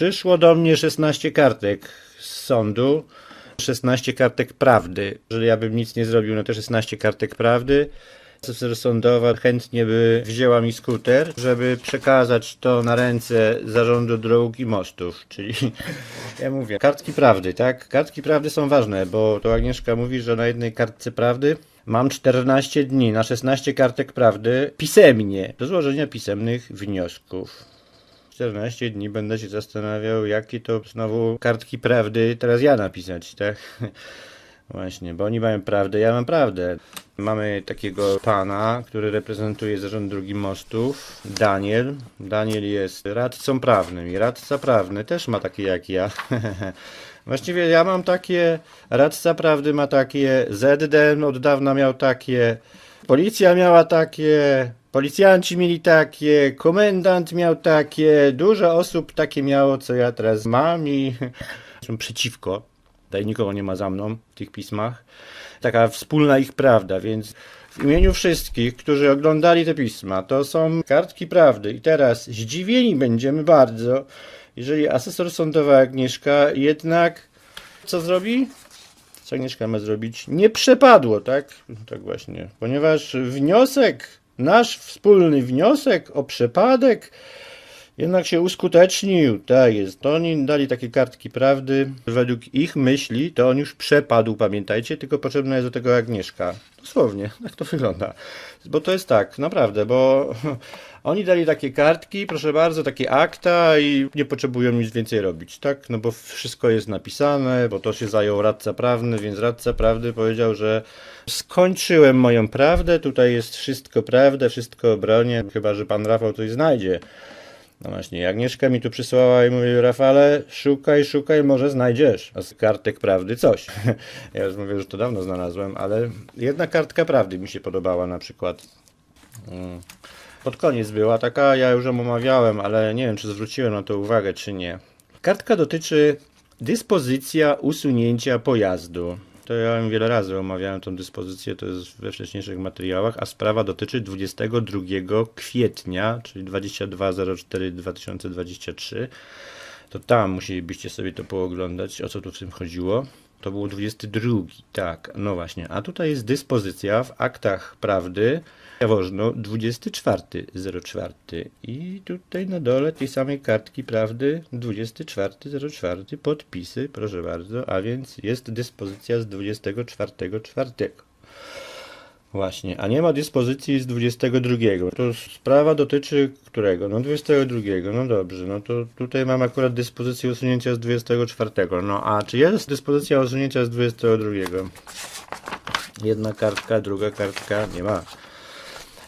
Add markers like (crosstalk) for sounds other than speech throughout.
Przyszło do mnie 16 kartek z sądu, 16 kartek prawdy. Jeżeli ja bym nic nie zrobił na te 16 kartek prawdy, asesor sądowa chętnie by wzięła mi skuter, żeby przekazać to na ręce Zarządu Dróg i Mostów, czyli ja mówię, kartki prawdy, tak? Kartki prawdy są ważne, bo to Agnieszka mówi, że na jednej kartce prawdy mam 14 dni na 16 kartek prawdy pisemnie do złożenia pisemnych wniosków. 14 dni będę się zastanawiał, jakie to znowu kartki prawdy teraz ja napisać, tak? (laughs) Właśnie, bo oni mają prawdę, ja mam prawdę. Mamy takiego pana, który reprezentuje zarząd drugim mostów, Daniel. Daniel jest radcą prawnym i radca prawny też ma takie jak ja. (laughs) Właściwie ja mam takie, radca prawdy ma takie, ZDN od dawna miał takie, policja miała takie, policjanci mieli takie, komendant miał takie, dużo osób takie miało, co ja teraz mam i (laughs) są przeciwko. Tutaj nikogo nie ma za mną w tych pismach. Taka wspólna ich prawda, więc w imieniu wszystkich, którzy oglądali te pisma, to są kartki prawdy. I teraz zdziwieni będziemy bardzo, jeżeli asesor sądowa Agnieszka jednak co zrobi? Co Agnieszka ma zrobić? Nie przepadło, tak? Tak właśnie. Ponieważ wniosek, nasz wspólny wniosek o przepadek jednak się uskutecznił. Tak jest. To oni dali takie kartki prawdy. Według ich myśli to on już przepadł, pamiętajcie, tylko potrzebna jest do tego Agnieszka. Dosłownie, tak to wygląda. Bo to jest tak, naprawdę, bo (laughs) oni dali takie kartki, proszę bardzo, takie akta i nie potrzebują nic więcej robić, tak? No bo wszystko jest napisane, bo to się zajął radca prawny, więc radca prawdy powiedział, że skończyłem moją prawdę, tutaj jest wszystko prawda, wszystko obronię, chyba że pan Rafał coś znajdzie. No właśnie, Agnieszka mi tu przysłała i mówi, Rafale, szukaj, szukaj, może znajdziesz. A z kartek prawdy coś. (laughs) ja już mówię, że to dawno znalazłem, ale jedna kartka prawdy mi się podobała na przykład. Mm. Pod koniec była taka, ja już ją omawiałem, ale nie wiem, czy zwróciłem na to uwagę, czy nie. Kartka dotyczy dyspozycja usunięcia pojazdu. Ja wiele razy omawiałem tą dyspozycję, to jest we wcześniejszych materiałach, a sprawa dotyczy 22 kwietnia, czyli 22.04.2023. To tam musielibyście sobie to pooglądać, o co tu w tym chodziło. To był 22, tak, no właśnie. A tutaj jest dyspozycja w aktach prawdy. Jaworzno 24.04 i tutaj na dole tej samej kartki prawdy 24.04 podpisy, proszę bardzo, a więc jest dyspozycja z 24.04. Właśnie, a nie ma dyspozycji z 22. To sprawa dotyczy którego? No 22. No dobrze, no to tutaj mam akurat dyspozycję usunięcia z 24. No a czy jest dyspozycja usunięcia z 22? Jedna kartka, druga kartka, nie ma.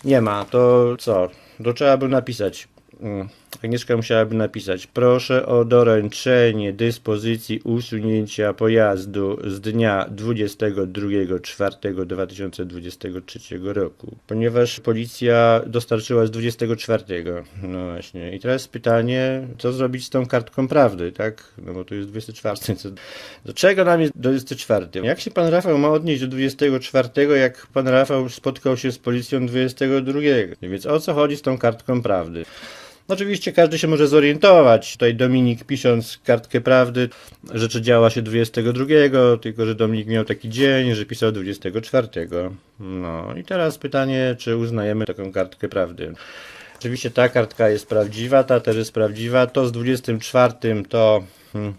Nie ma, to co? To trzeba by napisać. Mm, Agnieszka musiałaby napisać. Proszę o doręczenie dyspozycji usunięcia pojazdu z dnia 22.04.2023 roku, ponieważ policja dostarczyła z 24. No właśnie. I teraz pytanie, co zrobić z tą kartką prawdy, tak? No bo to jest 24. Co, do czego nam jest 24? Jak się pan Rafał ma odnieść do 24, jak pan Rafał spotkał się z policją 22? Więc o co chodzi z tą kartką prawdy? Oczywiście każdy się może zorientować. Tutaj Dominik pisząc kartkę prawdy, rzeczy działa się 22, tylko że Dominik miał taki dzień, że pisał 24. No i teraz pytanie, czy uznajemy taką kartkę prawdy. Oczywiście ta kartka jest prawdziwa, ta też jest prawdziwa. To z 24 to hmm,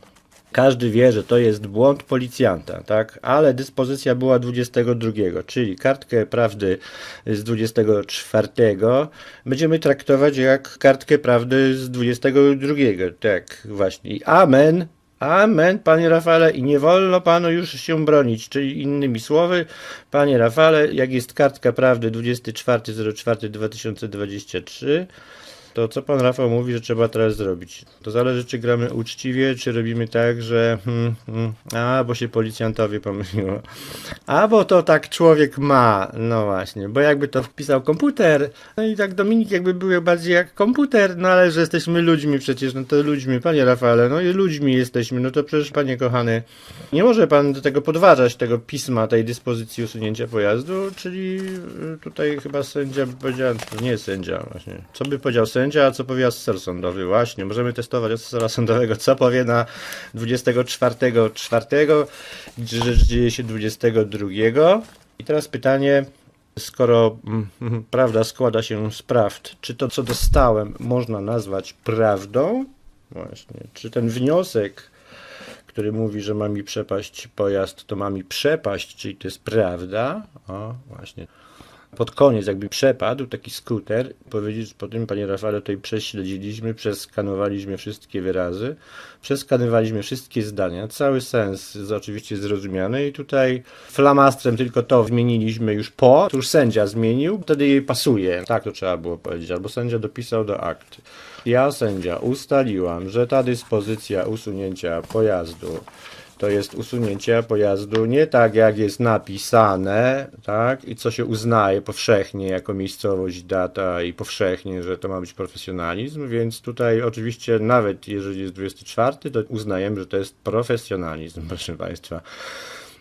każdy wie, że to jest błąd policjanta, tak? Ale dyspozycja była 22, czyli kartkę prawdy z 24 będziemy traktować jak kartkę prawdy z 22, tak właśnie. Amen. Amen, panie Rafale, i nie wolno panu już się bronić. Czyli innymi słowy, panie Rafale, jak jest kartka prawdy 24.04.2023, to co pan Rafał mówi, że trzeba teraz zrobić? To zależy, czy gramy uczciwie, czy robimy tak, że hmm, hmm, a, bo się policjantowi pomyliło. A, bo to tak człowiek ma. No właśnie, bo jakby to wpisał komputer, no i tak Dominik jakby był bardziej jak komputer, no ale że jesteśmy ludźmi przecież, no to ludźmi, panie Rafale, no i ludźmi jesteśmy, no to przecież panie kochany, nie może pan do tego podważać tego pisma, tej dyspozycji usunięcia pojazdu, czyli y, tutaj chyba sędzia powiedział, nie sędzia właśnie, co by powiedział sędzia, a co powie asesor sądowy. Właśnie, możemy testować asesora sądowego, co powie na 24.4., gdzie rzecz dzieje się 22. I teraz pytanie, skoro mm, prawda składa się z prawd, czy to, co dostałem, można nazwać prawdą? Właśnie, czy ten wniosek, który mówi, że ma mi przepaść pojazd, to ma mi przepaść, czyli to jest prawda? O, właśnie. Pod koniec jakby przepadł taki skuter, powiedzieć po tym, panie Rafale, tutaj prześledziliśmy, przeskanowaliśmy wszystkie wyrazy, przeskanowaliśmy wszystkie zdania, cały sens jest oczywiście zrozumiany i tutaj flamastrem tylko to zmieniliśmy już po, to już sędzia zmienił, wtedy jej pasuje, tak to trzeba było powiedzieć, albo sędzia dopisał do akt. Ja, sędzia, ustaliłam, że ta dyspozycja usunięcia pojazdu to jest usunięcie pojazdu nie tak jak jest napisane, tak, i co się uznaje powszechnie jako miejscowość, data i powszechnie, że to ma być profesjonalizm, więc tutaj oczywiście nawet jeżeli jest 24, to uznajemy, że to jest profesjonalizm, (laughs) proszę Państwa.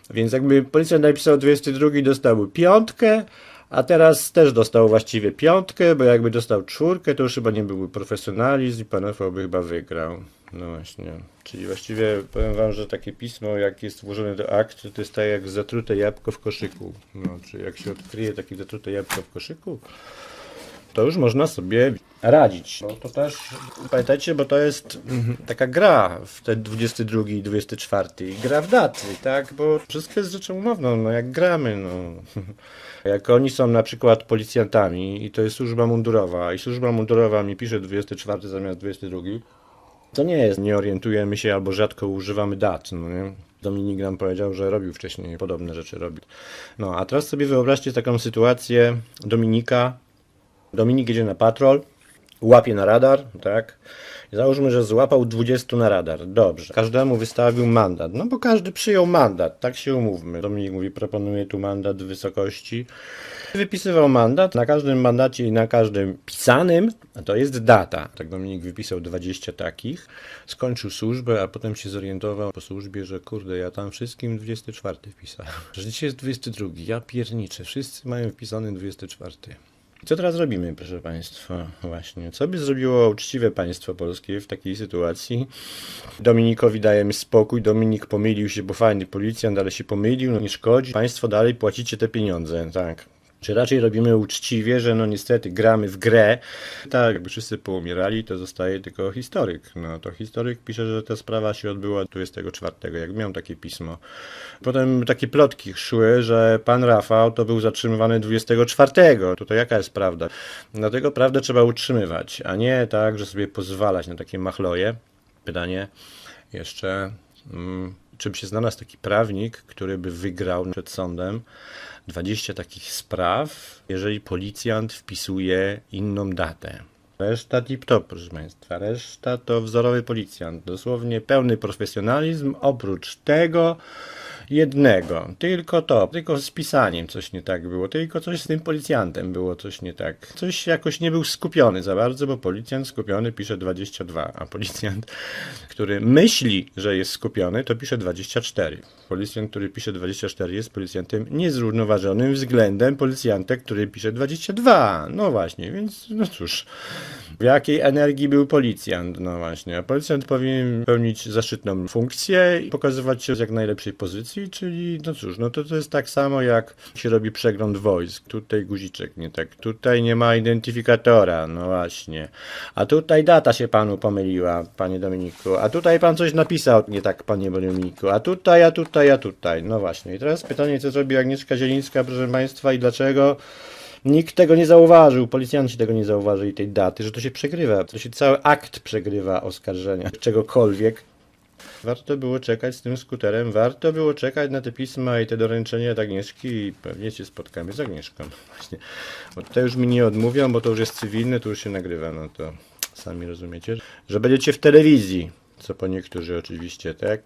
Więc jakby policjant napisał 22, dostał piątkę, a teraz też dostał właściwie piątkę, bo jakby dostał czwórkę, to już chyba nie byłby profesjonalizm i pan by chyba wygrał. No właśnie. Czyli właściwie powiem wam, że takie pismo, jak jest włożone do akt, to jest tak jak zatrute jabłko w koszyku. No, czy jak się odkryje takie zatrute jabłko w koszyku, to już można sobie radzić. No to też pamiętajcie, bo to jest taka gra w te 22 i 24. Gra w daty, tak? Bo wszystko jest rzeczą umowną, no jak gramy, no. (laughs) Jak oni są na przykład policjantami i to jest służba mundurowa i służba mundurowa mi pisze 24 zamiast 22, to nie jest, nie orientujemy się albo rzadko używamy dat, no nie? Dominik nam powiedział, że robił wcześniej podobne rzeczy, robił. No, a teraz sobie wyobraźcie taką sytuację Dominika. Dominik jedzie na patrol, łapie na radar, tak? Załóżmy, że złapał 20 na radar. Dobrze. Każdemu wystawił mandat. No bo każdy przyjął mandat, tak się umówmy. Dominik mówi, proponuję tu mandat w wysokości. Wypisywał mandat. Na każdym mandacie i na każdym pisanym to jest data. Tak Dominik wypisał 20 takich. Skończył służbę, a potem się zorientował po służbie, że kurde, ja tam wszystkim 24 wpisałem. Że dzisiaj jest 22. Ja pierniczę. Wszyscy mają wpisany 24. Co teraz robimy, proszę Państwa? Właśnie. Co by zrobiło uczciwe państwo polskie w takiej sytuacji? Dominikowi dajemy spokój. Dominik pomylił się, bo fajny policjant, ale się pomylił, no nie szkodzi. Państwo dalej płacicie te pieniądze, tak. Czy raczej robimy uczciwie, że no niestety gramy w grę, tak jakby wszyscy poumierali, to zostaje tylko historyk. No to historyk pisze, że ta sprawa się odbyła 24, jak miał takie pismo. Potem takie plotki szły, że pan Rafał to był zatrzymywany 24. Tutaj jaka jest prawda? Dlatego prawdę trzeba utrzymywać, a nie tak, że sobie pozwalać na takie machloje. Pytanie jeszcze, mm, czy by się znalazł taki prawnik, który by wygrał przed sądem 20 takich spraw, jeżeli policjant wpisuje inną datę. Reszta tip-top, proszę Państwa. Reszta to wzorowy policjant. Dosłownie pełny profesjonalizm. Oprócz tego jednego. Tylko to. Tylko z pisaniem coś nie tak było. Tylko coś z tym policjantem było coś nie tak. Coś jakoś nie był skupiony za bardzo, bo policjant skupiony pisze 22, a policjant, który myśli, że jest skupiony, to pisze 24. Policjant, który pisze 24 jest policjantem niezrównoważonym względem policjanta, który pisze 22. No właśnie, więc no cóż. W jakiej energii był policjant? No właśnie, a policjant powinien pełnić zaszczytną funkcję i pokazywać się z jak najlepszej pozycji, czyli no cóż, no to, to jest tak samo jak się robi przegląd wojsk. Tutaj guziczek nie tak, tutaj nie ma identyfikatora, no właśnie. A tutaj data się panu pomyliła, panie Dominiku, a tutaj pan coś napisał nie tak, panie Dominiku, a tutaj, a tutaj, a tutaj. No właśnie. I teraz pytanie, co zrobi Agnieszka Zielińska, proszę państwa, i dlaczego? Nikt tego nie zauważył, policjanci tego nie zauważyli, tej daty, że to się przegrywa. To się cały akt przegrywa oskarżenia, czegokolwiek. Warto było czekać z tym skuterem, warto było czekać na te pisma i te doręczenia od Agnieszki i pewnie się spotkamy z Agnieszką. (laughs) Właśnie. Bo tutaj już mi nie odmówią, bo to już jest cywilne, to już się nagrywa, no to sami rozumiecie, że będziecie w telewizji, co po niektórzy oczywiście, tak?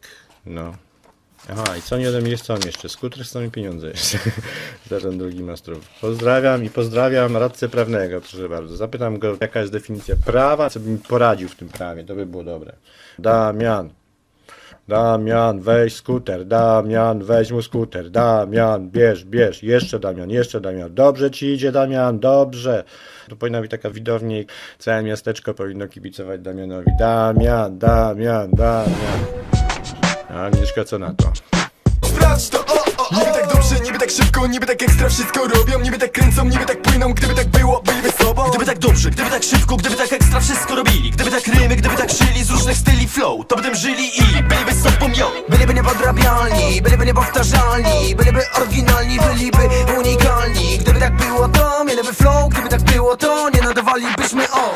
No. Aha, i co nie ode mnie mam jeszcze? Skuter z nami pieniądze jeszcze. (laughs) Zarząd drugi mastrów. Pozdrawiam i pozdrawiam radcę prawnego, proszę bardzo. Zapytam go, jaka jest definicja prawa, co by mi poradził w tym prawie, to by było dobre. Damian, Damian, weź skuter, Damian, weź mu skuter, Damian, bierz, bierz, jeszcze Damian, jeszcze Damian, dobrze ci idzie Damian, dobrze. To powinna być taka widownia całe miasteczko powinno kibicować Damianowi. Damian, Damian, Damian. A Agnieszka co na to? Sprawdź to, o, o, o Niby tak dobrze, niby tak szybko, niby tak ekstra wszystko robią Niby tak kręcą, niby tak płyną, gdyby tak było, byliby Gdyby tak dobrze, gdyby tak szybko, gdyby tak ekstra wszystko robili. Gdyby tak rymy, gdyby tak szyli z różnych styli flow To by tym żyli i byliby sobą yo Byliby niepodrabialni, byliby niepowtarzalni Byliby oryginalni, byliby unikalni. Gdyby tak było to, mieliby flow. Gdyby tak było to, nie nadawalibyśmy o